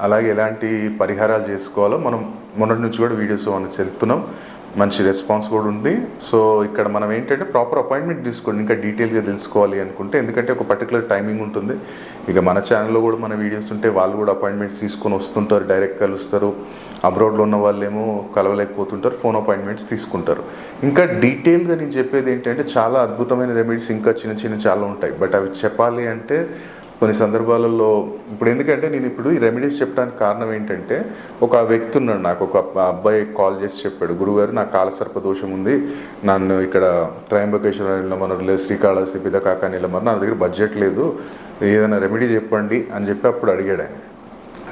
అలాగే ఎలాంటి పరిహారాలు చేసుకోవాలో మనం మొన్నటి నుంచి కూడా వీడియోస్ మనం చెప్తున్నాం మంచి రెస్పాన్స్ కూడా ఉంది. సో ఇక్కడ మనం ఏంటంటే ప్రాపర్ అపాయింట్మెంట్ తీసుకోండి. ఇంకా డీటెయిల్గా తెలుసుకోవాలి అనుకుంటే ఎందుకంటే ఒక పర్టికులర్ టైమింగ్ ఉంటుంది. ఇక మన ఛానల్లో కూడా మన వీడియోస్ ఉంటే వాళ్ళు కూడా అపాయింట్మెంట్స్ తీసుకొని వస్తుంటారు. డైరెక్ట్ కలుస్తారు. అబ్రాడ్లో ఉన్న వాళ్ళేమో కలవలేకపోతుంటారు. ఫోన్ అపాయింట్మెంట్స్ తీసుకుంటారు. ఇంకా డీటెయిల్గా నేను చెప్పేది ఏంటంటే చాలా అద్భుతమైన రెమెడీస్ ఇంకా చిన్న చిన్న చాలా ఉంటాయి. బట్ అవి చెప్పాలి అంటే కొన్ని సందర్భాలలో ఇప్పుడు ఎందుకంటే నేను ఇప్పుడు ఈ రెమెడీస్ చెప్పడానికి కారణం ఏంటంటే ఒక వ్యక్తి ఉన్నాడు నాకు ఒక అబ్బాయి కాల్ చేసి చెప్పాడు గురుగారు నాకు కాలసర్ప దోషం ఉంది నన్ను ఇక్కడ త్రయంబకేశ్వర నిలమన్నారు లేదు శ్రీకాళహస్తి పిదకాక నిలమరు నా దగ్గర బడ్జెట్ లేదు ఏదైనా రెమెడీ చెప్పండి అని చెప్పి అప్పుడు అడిగాడు ఆయన.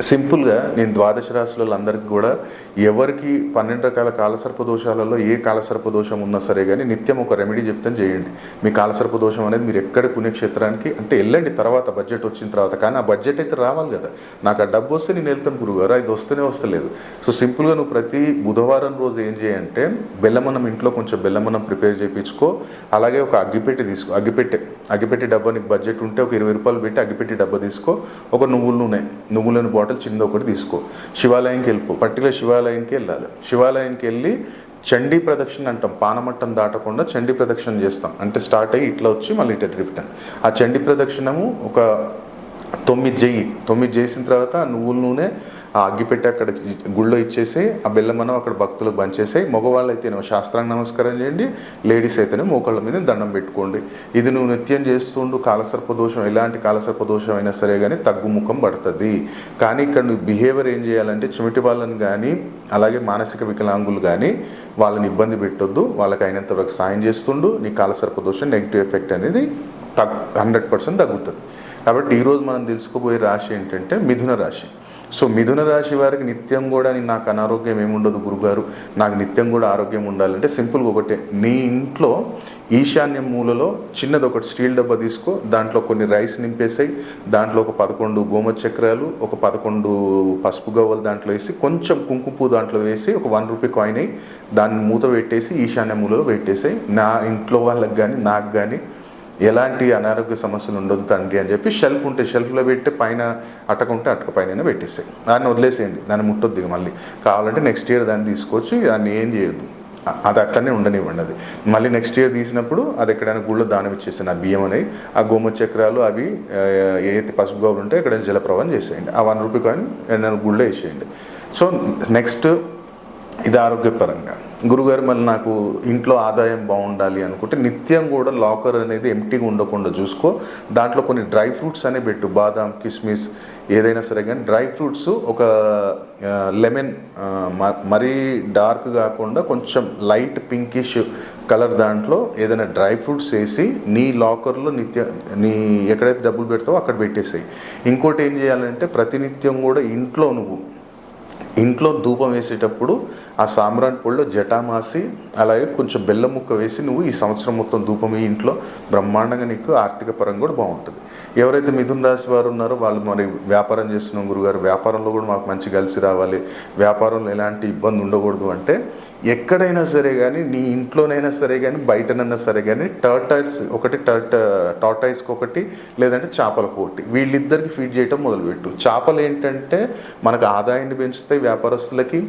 సింపుల్గా నేను ద్వాదశ రాశులలో అందరికీ కూడా ఎవరికి పన్నెండు రకాల కాలసర్ప దోషాలలో ఏ కాలసర్ప దోషం ఉన్నా సరే కానీ నిత్యం ఒక రెమెడీ చెప్తాను చేయండి. మీ కాలసర్ప దోషం అనేది మీరు ఎక్కడ పుణ్యక్షేత్రానికి అంటే వెళ్ళండి తర్వాత బడ్జెట్ వచ్చిన తర్వాత కానీ ఆ బడ్జెట్ అయితే రావాలి కదా. నాకు ఆ డబ్బు వస్తే నేను వెళ్తాను గురుగారు అది వస్తేనే వస్తలేదు. సో సింపుల్గా నువ్వు ప్రతి బుధవారం రోజు ఏం చేయంటే బెల్లమన్నం ఇంట్లో కొంచెం బెల్లమన్నం ప్రిపేర్ చేయించుకో అలాగే ఒక అగ్గిపెట్టి తీసుకో అగ్గిపెట్టె అగ్గిపెట్టి డబ్బా నీకు బడ్జెట్ ఉంటే ఒక ఇరవై రూపాయలు పెట్టి అగ్గిపెట్టి డబ్బా తీసుకో ఒక నువ్వుల నూనె నువ్వులను నూనె బాటిల్ చిన్నది ఒకటి తీసుకో. శివాలయంకి వెళ్ళిపో. పర్టికులర్ శివాలయంకి వెళ్ళాలి. శివాలయంకి వెళ్ళి చండీ ప్రదక్షిణ అంటాం. పానమట్టం దాటకుండా చండీ ప్రదక్షిణ చేస్తాం. అంటే స్టార్ట్ అయ్యి ఇట్లా వచ్చి మళ్ళీ ఇట్లా రిటర్న్ ఆ చండీ ప్రదక్షిణము ఒక తొమ్మిది చెయ్యి తొమ్మిది చేసిన తర్వాత నువ్వుల నూనె ఆ అగ్గిపెట్టి అక్కడ గుళ్ళో ఇచ్చేసి ఆ బెల్లమనం అక్కడ భక్తులకు బంచేసి మగవాళ్ళు అయితేనేమో శాస్త్రాంగ నమస్కారం చేయండి లేడీస్ అయితేనే మోకాళ్ళ మీద దండం పెట్టుకోండి. ఇది నువ్వు నిత్యం చేస్తుండు కాలసర్ప దోషం ఎలాంటి కాలసర్ప దోషం అయినా సరే కానీ తగ్గుముఖం పడుతుంది. కానీ ఇక్కడ నువ్వు బిహేవియర్ ఏం చేయాలంటే చిమిటి వాళ్ళని కానీ అలాగే మానసిక వికలాంగులు కానీ వాళ్ళని ఇబ్బంది పెట్టొద్దు. వాళ్ళకి అయినంత వరకు సాయం చేస్తుండు. నీ కాలసర్ప దోషం నెగిటివ్ ఎఫెక్ట్ అనేది తగ్ హండ్రెడ్ పర్సెంట్ తగ్గుతుంది. కాబట్టి ఈరోజు మనం తెలుసుకోబోయే రాశి ఏంటంటే మిథున రాశి. సో మిథున రాశి వారికి నిత్యం కూడా నాకు అనారోగ్యం ఏముండదు గురుగారు. నాకు నిత్యం కూడా ఆరోగ్యం ఉండాలంటే సింపుల్గా ఒకటే. నీ ఇంట్లో ఈశాన్య మూలలో చిన్నది ఒకటి స్టీల్ డబ్బా తీసుకో. దాంట్లో కొన్ని రైస్ నింపేసాయి. దాంట్లో ఒక పదకొండు గోమ చక్రాలు ఒక పదకొండు పసుపు గవ్వలు దాంట్లో వేసి కొంచెం కుంకుపు దాంట్లో వేసి ఒక వన్ రూపీ కాయిన్ అయ్యి దాన్ని మూత పెట్టేసి ఈశాన్య మూలలో పెట్టేసాయి. నా ఇంట్లో వాళ్ళకి కానీ నాకు కానీ ఎలాంటి అనారోగ్య సమస్యలు ఉండదు తండ్రి అని చెప్పి షెల్ఫ్ ఉంటే షెల్ఫ్లో పెట్టి పైన అటక ఉంటే అటక పైన పెట్టేస్తాయి దాన్ని వదిలేసేయండి దాన్ని ముట్టొద్దు మళ్ళీ. కావాలంటే నెక్స్ట్ ఇయర్ దాన్ని తీసుకొచ్చి దాన్ని ఏం చేయొద్దు. అది అట్లనే ఉండనివ్వండి అది. మళ్ళీ నెక్స్ట్ ఇయర్ తీసినప్పుడు అది ఎక్కడైనా గుళ్ళో దానం ఇచ్చేసాను ఆ బియ్యం అనేవి ఆ గోమ చక్రాలు అవి ఏదైతే పసుపు గోవులు ఉంటే ఎక్కడైనా జలప్రవాహం చేసేయండి. ఆ వన్ రూపీ కాయిన్ ఏదైనా గుళ్ళో వేసేయండి. సో నెక్స్ట్ ఇది ఆరోగ్యపరంగా. గురుగారు మళ్ళీ నాకు ఇంట్లో ఆదాయం బాగుండాలి అనుకుంటే నిత్యం కూడా లాకర్ అనేది ఎంటీగా ఉండకుండా చూసుకో. దాంట్లో కొన్ని డ్రై ఫ్రూట్స్ అనే పెట్టు బాదాం కిస్మిస్ ఏదైనా సరే. కానీ డ్రై ఫ్రూట్స్ ఒక లెమన్ మరీ డార్క్ కాకుండా కొంచెం లైట్ పింకిష్ కలర్ దాంట్లో ఏదైనా డ్రై ఫ్రూట్స్ వేసి నీ లాకర్లో నిత్య నీ ఎక్కడైతే డబ్బులు పెడతావో అక్కడ పెట్టేసాయి. ఇంకోటి ఏం చేయాలంటే ప్రతినిత్యం కూడా ఇంట్లో నువ్వు ఇంట్లో ధూపం వేసేటప్పుడు ఆ సామ్రాన్ పొడిలో జటామాసి అలాగే కొంచెం బెల్లం ముక్క వేసి నువ్వు ఈ సంవత్సరం మొత్తం ధూపం ఈ ఇంట్లో బ్రహ్మాండంగా నీకు ఆర్థిక పరంగా కూడా బాగుంటుంది. ఎవరైతే మిథున రాశి వారు ఉన్నారో వాళ్ళు మరి వ్యాపారం చేస్తున్నాం గురుగారు వ్యాపారంలో కూడా మాకు మంచి కలిసి రావాలి. వ్యాపారంలో ఎలాంటి ఇబ్బంది ఉండకూడదు అంటే ఎక్కడైనా సరే కానీ నీ ఇంట్లోనైనా సరే కానీ బయటనైనా సరే కానీ టర్టైల్స్ ఒకటి టర్ట టార్టైస్కి ఒకటి లేదంటే చేపలకు ఒకటి. వీళ్ళిద్దరికి ఫీడ్ చేయటం మొదలుపెట్టు. చేపలు ఏంటంటే మనకు ఆదాయాన్ని పెంచుతాయి వ్యాపారస్తులకి.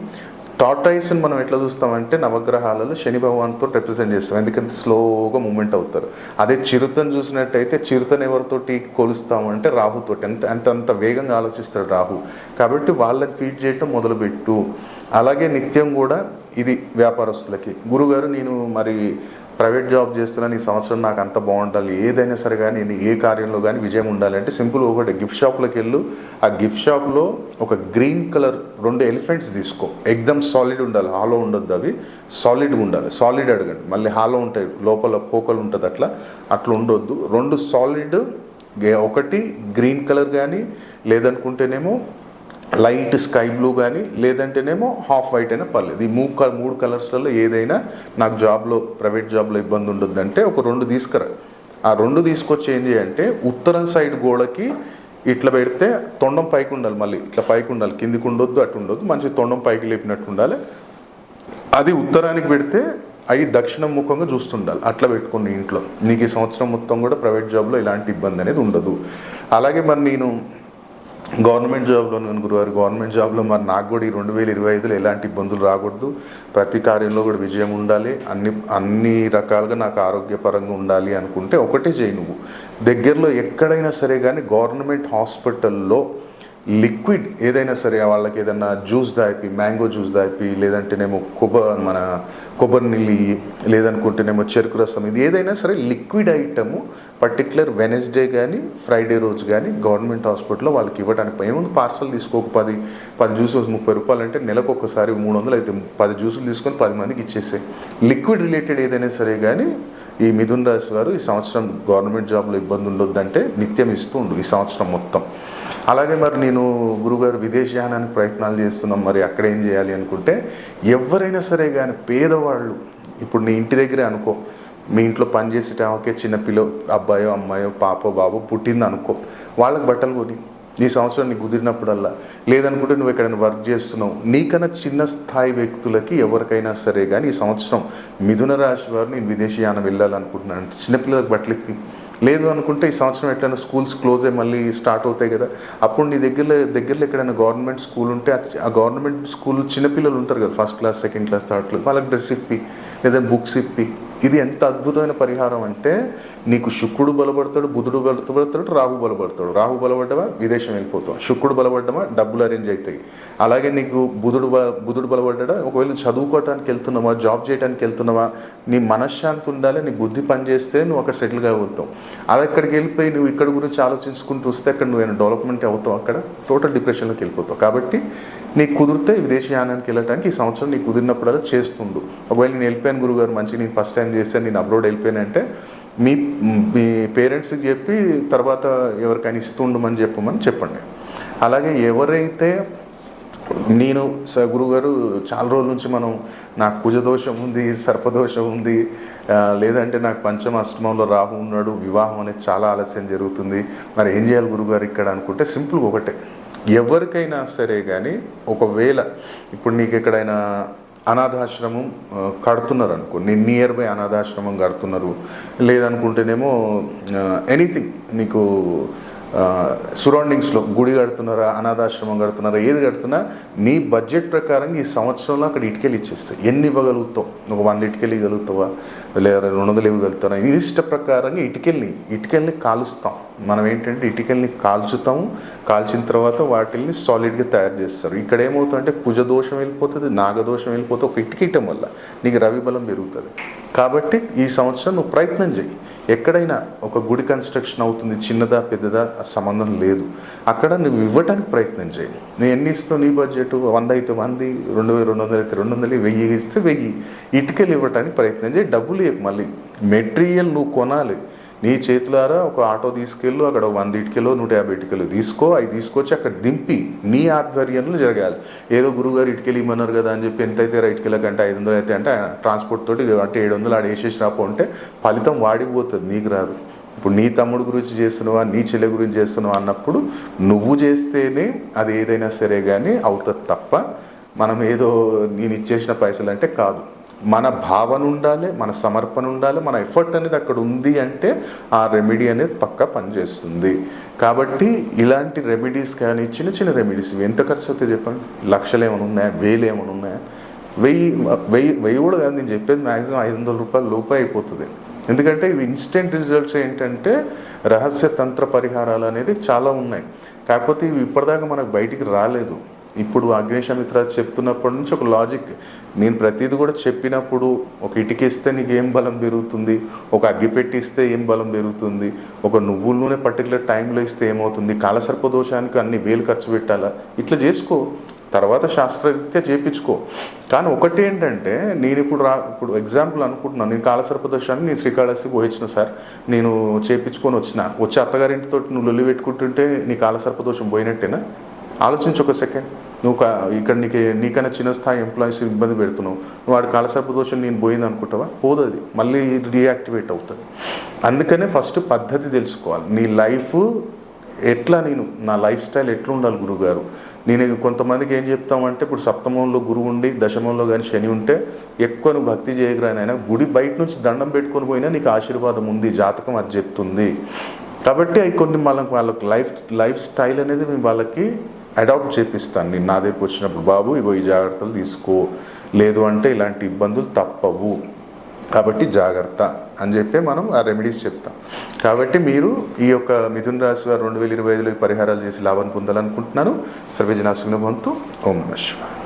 టార్టైస్ని మనం ఎట్లా చూస్తామంటే నవగ్రహాలలో శని భగవాన్తో రిప్రజెంట్ చేస్తాం. ఎందుకంటే స్లోగా మూమెంట్ అవుతారు. అదే చిరుతను చూసినట్టయితే చిరుతను ఎవరితోటి కొలుస్తామంటే రాహుతో ఎంత అంత అంత వేగంగా ఆలోచిస్తాడు రాహు. కాబట్టి వాళ్ళని ఫీడ్ చేయటం మొదలుపెట్టు. అలాగే నిత్యం కూడా ఇది వ్యాపారస్తులకి. గురుగారు నేను మరి ప్రైవేట్ జాబ్ చేస్తున్నాను ఈ సంవత్సరం నాకు అంత బాగుండాలి. ఏదైనా సరే కానీ నేను ఏ కార్యంలో కానీ విజయం ఉండాలంటే సింపుల్ ఒకటి గిఫ్ట్ షాప్లోకి వెళ్ళు. ఆ గిఫ్ట్ షాప్లో ఒక గ్రీన్ కలర్ రెండు ఎలిఫెంట్స్ తీసుకో. ఎగ్దమ్ సాలిడ్ ఉండాలి హాలో ఉండొద్దు అవి. సాలిడ్గా ఉండాలి. సాలిడ్ అడగండి. మళ్ళీ హాలో ఉంటాయి లోపల పోకలు ఉంటుంది అట్లా. అట్లా ఉండొద్దు. రెండు సాలిడ్ ఒకటి గ్రీన్ కలర్ కానీ లేదనుకుంటేనేమో లైట్ స్కై బ్లూ కానీ లేదంటేనేమో హాఫ్ వైట్ అయినా పర్లేదు. ఈ మూడు మూడు కలర్స్లలో ఏదైనా నాకు జాబ్లో ప్రైవేట్ జాబ్లో ఇబ్బంది ఉండొద్దంటే ఒక రెండు తీసుకురా. ఆ రెండు తీసుకొచ్చి ఏం చేయంటే ఉత్తరం సైడ్ గోడకి ఇట్లా పెడితే తొండం పైకి ఉండాలి మళ్ళీ. ఇట్లా పైకి ఉండాలి. కిందికి ఉండొద్దు అటు ఉండొద్దు. మంచి తొండం పైకి లేపినట్టు ఉండాలి. అది ఉత్తరానికి పెడితే అవి దక్షిణం ముఖంగా చూస్తుండాలి. అట్లా పెట్టుకుని ఇంట్లో. నీకు ఈ సంవత్సరం మొత్తం కూడా ప్రైవేట్ జాబ్లో ఎలాంటి ఇబ్బంది అనేది ఉండదు. అలాగే మరి నేను గవర్నమెంట్ జాబ్లో గురువారు గవర్నమెంట్ జాబ్లో మరి నాకు కూడా ఈ రెండు వేల ఇరవై ఐదులో ఎలాంటి ఇబ్బందులు రాకూడదు. ప్రతి కార్యంలో కూడా విజయం ఉండాలి. అన్ని అన్ని రకాలుగా నాకు ఆరోగ్యపరంగా ఉండాలి అనుకుంటే ఒకటే చేయి నువ్వు. దగ్గరలో ఎక్కడైనా సరే కానీ గవర్నమెంట్ హాస్పిటల్లో లిక్విడ్ ఏదైనా సరే వాళ్ళకి ఏదైనా జ్యూస్ దాయిపి మ్యాంగో జ్యూస్ దాయిపి లేదంటేనేమో కొబ్బరి మన కొబ్బరి నీళ్ళు లేదనుకుంటేనేమో చెరుకు రసం ఇది ఏదైనా సరే లిక్విడ్ ఐటము పర్టికులర్ వెనస్డే కానీ ఫ్రైడే రోజు కానీ గవర్నమెంట్ హాస్పిటల్లో వాళ్ళకి ఇవ్వడానికి ఏముంది పార్సల్ తీసుకోక పది పది జ్యూసెస్ ముప్పై రూపాయలు అంటే నెలకు ఒక్కసారి మూడు వందలు అయితే పది జ్యూసులు తీసుకొని పది మందికి ఇచ్చేసే. లిక్విడ్ రిలేటెడ్ ఏదైనా సరే కానీ ఈ మిథున్ రాశి వారు ఈ సంవత్సరం గవర్నమెంట్ జాబ్లో ఇబ్బంది ఉండొద్దంటే నిత్యం ఇస్తూ ఉండు ఈ సంవత్సరం మొత్తం. అలాగే మరి నేను గురుగారు విదేశయానానికి ప్రయత్నాలు చేస్తున్నాం మరి అక్కడ ఏం చేయాలి అనుకుంటే ఎవరైనా సరే కానీ పేదవాళ్ళు ఇప్పుడు నీ ఇంటి దగ్గరే అనుకో మీ ఇంట్లో పనిచేసేటామకే చిన్న పిల్ల అబ్బాయో అమ్మాయో పాపో బాబో పుట్టింది అనుకో వాళ్ళకి బట్టలు కొని ఈ సంవత్సరం నీకు కుదిరినప్పుడల్లా లేదనుకుంటే నువ్వు ఎక్కడైనా వర్క్ చేస్తున్నావు నీకన్నా చిన్న స్థాయి వ్యక్తులకి ఎవరికైనా సరే కానీ ఈ సంవత్సరం మిథున రాశి వారు నేను విదేశీయానం వెళ్ళాలనుకుంటున్నాను. చిన్నపిల్లలకు బట్టలు ఇప్పి లేదు అనుకుంటే ఈ సంవత్సరం ఎట్లైనా స్కూల్స్ క్లోజ్ అయ్యి మళ్ళీ స్టార్ట్ అవుతాయి కదా. అప్పుడు నీ దగ్గరలో దగ్గరలో ఎక్కడైనా గవర్నమెంట్ స్కూల్ ఉంటే ఆ- గవర్నమెంట్ స్కూల్ చిన్నపిల్లలు ఉంటారు కదా first class second class third class వాళ్ళకి డ్రెస్ ఇప్పి లేదా బుక్స్ ఇప్పి. ఇది ఎంత అద్భుతమైన పరిహారం అంటే నీకు శుక్రుడు బలపడతాడు బుధుడు బలపడతాడు రాహు బలపడతాడు. రాహు బలపడ్డమా విదేశం వెళ్ళిపోతాం శుక్రుడు బలపడ్డమా? డబ్బులు అరేంజ్ అవుతాయి. అలాగే నీకు బుధుడు బ- బుధుడు బలపడ్డా ఒకవేళ చదువుకోవటానికి వెళ్తున్నావా? జాబ్ చేయడానికి వెళ్తున్నావా? నీ మనశ్శాంతి ఉండాలి నీ బుద్ధి పనిచేస్తే నువ్వు అక్కడ సెటిల్ కాగలుగుతావు అది అక్కడికి వెళ్ళిపోయి నువ్వు ఇక్కడ గురించి ఆలోచించుకుంటూ వస్తే అక్కడ నువ్వు డెవలప్మెంట్ అవుతావు అక్కడ టోటల్ డిప్రెషన్లోకి వెళ్ళిపోతావు. కాబట్టి నీకు కుదిరితే విదేశీయానానికి వెళ్ళడానికి ఈ సంవత్సరం నీకు కుదిరినప్పుడల్లా చేస్తుండు. ఒకవేళ నేను వెళ్ళిపోయాను గురుగారు మంచి నేను ఫస్ట్ టైం చేశాను నేను అబ్రోడ్ వెళ్ళిపోయానంటే మీ మీ పేరెంట్స్కి చెప్పి తర్వాత ఎవరికైనా ఇస్తుండమని చెప్పమని చెప్పండి. అలాగే ఎవరైతే నేను స గురుగారు చాలా రోజుల నుంచి మనం నాకు కుజదోషం ఉంది సర్పదోషం ఉంది లేదంటే నాకు పంచమ అష్టమంలో రాహు ఉన్నాడు వివాహం అనేది చాలా ఆలస్యం జరుగుతుంది. మరి ఏం చేయాలి గురుగారు ఇక్కడ అనుకుంటే సింపుల్ ఒకటే. ఎవరికైనా సరే కానీ ఒకవేళ ఇప్పుడు నీకు ఎక్కడైనా అనాథాశ్రమం కడుతున్నారు అనుకో నేను నియర్ బై అనాథాశ్రమం కడుతున్నారు లేదనుకుంటేనేమో ఎనీథింగ్ నీకు సరౌండింగ్స్లో గుడి కడుతున్నారా అనాథాశ్రమం కడుతున్నారా ఏది కడుతున్నా నీ బడ్జెట్ ప్రకారం ఈ సంవత్సరంలో అక్కడ ఇటుకలు ఇచ్చేస్తాయి. ఎన్ని ఇవ్వగలుగుతావు? ఒక వంద ఇటుకెళ్ళి ఇవ్వగలుగుతావా? లేదా రెండు వందలు ఇవ్వగలుగుతారా ఇష్ట ప్రకారంగా ఇటుకల్ని ఇటుకల్ని కాలుస్తాం. మనం ఏంటంటే ఇటుకల్ని కాల్చుతాము. కాల్చిన తర్వాత వాటిల్ని సాలిడ్గా తయారు చేస్తారు. ఇక్కడ ఏమవుతుందంటే కుజదోషం వెళ్ళిపోతుంది నాగదోషం వెళ్ళిపోతే ఒక ఇటుకీయటం వల్ల నీకు రవి బలం పెరుగుతుంది. కాబట్టి ఈ సంవత్సరం నువ్వు ప్రయత్నం చేయి ఎక్కడైనా ఒక గుడి కన్స్ట్రక్షన్ అవుతుంది చిన్నదా పెద్దదా సంబంధం లేదు. అక్కడ నువ్వు ఇవ్వటానికి ప్రయత్నం చేయి. నేను ఎన్ని ఇస్తావు నీ బడ్జెట్ వంద అయితే వంది రెండు వేల రెండు వందలు అయితే రెండు వందలు వెయ్యి ఇస్తే వెయ్యి. ఇటుకలు ఇవ్వటానికి ప్రయత్నం చేయి. డబ్బులు మళ్ళీ. మెటీరియల్ నువ్వు కొనాలి. నీ చేతులారా ఒక ఆటో తీసుకెళ్ళు అక్కడ వంద ఇటుకలో నూట యాభై ఇటుకలు తీసుకో అవి తీసుకొచ్చి అక్కడ దింపి నీ ఆధ్వర్యంలో జరగాలి. ఏదో గురువుగారు ఇటుకలు ఇమ్మన్నారు కదా అని చెప్పి ఎంత అయితే ఇటుకల కంటే ఐదు వందలు అయితే అంటే ట్రాన్స్పోర్ట్ తోటి అంటే ఏడు వందలు ఆడ వేసేసి రాపో అంటే ఫలితం వాడిపోతుంది నీకు రాదు. ఇప్పుడు నీ తమ్ముడు గురించి చేస్తున్నావా నీ చెల్లె గురించి చేస్తున్నావా అన్నప్పుడు నువ్వు చేస్తేనే అది ఏదైనా సరే కానీ అవుతుంది తప్ప మనం ఏదో నేను ఇచ్చేసిన పైసలు అంటే కాదు. మన భావన ఉండాలి మన సమర్పణ ఉండాలి మన ఎఫర్ట్ అనేది అక్కడ ఉంది అంటే ఆ రెమెడీ అనేది పక్కా పనిచేస్తుంది. కాబట్టి ఇలాంటి రెమెడీస్ కానీ చిన్న చిన్న రెమెడీస్ ఇవి ఎంత ఖర్చు అవుతాయి చెప్పండి? లక్షలు ఏమైనా ఉన్నాయా? వేలు ఏమైనా ఉన్నాయా? వెయ్యి వెయ్యి వెయ్యి కూడా కాదు నేను చెప్పేది మ్యాక్సిమం ఐదు వందల రూపాయలు లోపే అయిపోతుంది. ఎందుకంటే ఇవి ఇన్స్టెంట్ రిజల్ట్స్ ఏంటంటే రహస్య తంత్ర పరిహారాలు అనేది చాలా ఉన్నాయి. కాకపోతే ఇవి ఇప్పటిదాకా మనకు బయటికి రాలేదు. ఇప్పుడు అగ్నేశమిత్ర చెప్తున్నప్పటి నుంచి ఒక లాజిక్ నేను ప్రతిదీ కూడా చెప్పినప్పుడు ఒక ఇటుకేస్తే నీకు ఏం బలం పెరుగుతుంది? ఒక అగ్గి పెట్టిస్తే ఏం బలం పెరుగుతుంది? ఒక నువ్వుల నూనె పర్టికులర్ టైంలో ఇస్తే ఏమవుతుంది? కాలసర్ప దోషానికి అన్ని వేలు ఖర్చు పెట్టాలా? ఇట్లా చేసుకో. తర్వాత శాస్త్రరీత్యా చేపించుకో. కానీ ఒకటి ఏంటంటే నేను ఇప్పుడు రా ఇప్పుడు ఎగ్జాంపుల్ అనుకుంటున్నాను నేను కాలసర్ప దోషాన్ని నేను శ్రీకాళహస్తి పోయించిన సార్. నేను చేపించుకొని వచ్చిన. వచ్చి అత్తగారింటితో నువ్వు లొల్లి పెట్టుకుంటుంటే నీ కాలసర్ప దోషం పోయినట్టేనా? ఆలోచించు ఒక సెకండ్ నువ్వు కా- ఇక్కడ నీకు నీకన్నా చిన్న స్థాయి ఎంప్లాయీస్ ఇబ్బంది పెడుతున్నావు. నువ్వు వాడి కాలసర్ప దోషం నేను పోయింది అనుకుంటావా? పోదు అది. మళ్ళీ రీయాక్టివేట్ అవుతుంది. అందుకనే ఫస్ట్ పద్ధతి తెలుసుకోవాలి. నీ లైఫ్ ఎట్లా నేను నా లైఫ్ స్టైల్ ఎట్లా ఉండాలి గురుగారు? నేను కొంతమందికి ఏం చెప్తామంటే ఇప్పుడు సప్తమంలో గురువు ఉండి దశమంలో కానీ శని ఉంటే ఎక్కువ నువ్వు భక్తి చేయగరానైనా గుడి బయట నుంచి దండం పెట్టుకొని పోయినా నీకు ఆశీర్వాదం ఉంది జాతకం అది చెప్తుంది. కాబట్టి అవి కొన్ని వాళ్ళకి వాళ్ళకి లైఫ్ లైఫ్ స్టైల్ అనేది మేము వాళ్ళకి అడాప్ట్ చేపిస్తాను. నేను నా దగ్గరకు వచ్చినప్పుడు బాబు ఇగో ఈ జాగ్రత్తలు తీసుకో. లేదు అంటే ఇలాంటి ఇబ్బందులు తప్పవు. కాబట్టి జాగ్రత్త అని చెప్పి మనం ఆ రెమెడీస్ చెప్తాం. కాబట్టి మీరు ఈ యొక్క మిథున రాశి వారు రెండు వేల ఇరవై ఐదులో పరిహారాలు చేసి లాభాన్ని పొందాలనుకుంటున్నాను సర్వేజన సుగ్నభవంతు ఓం నమ శివాయ.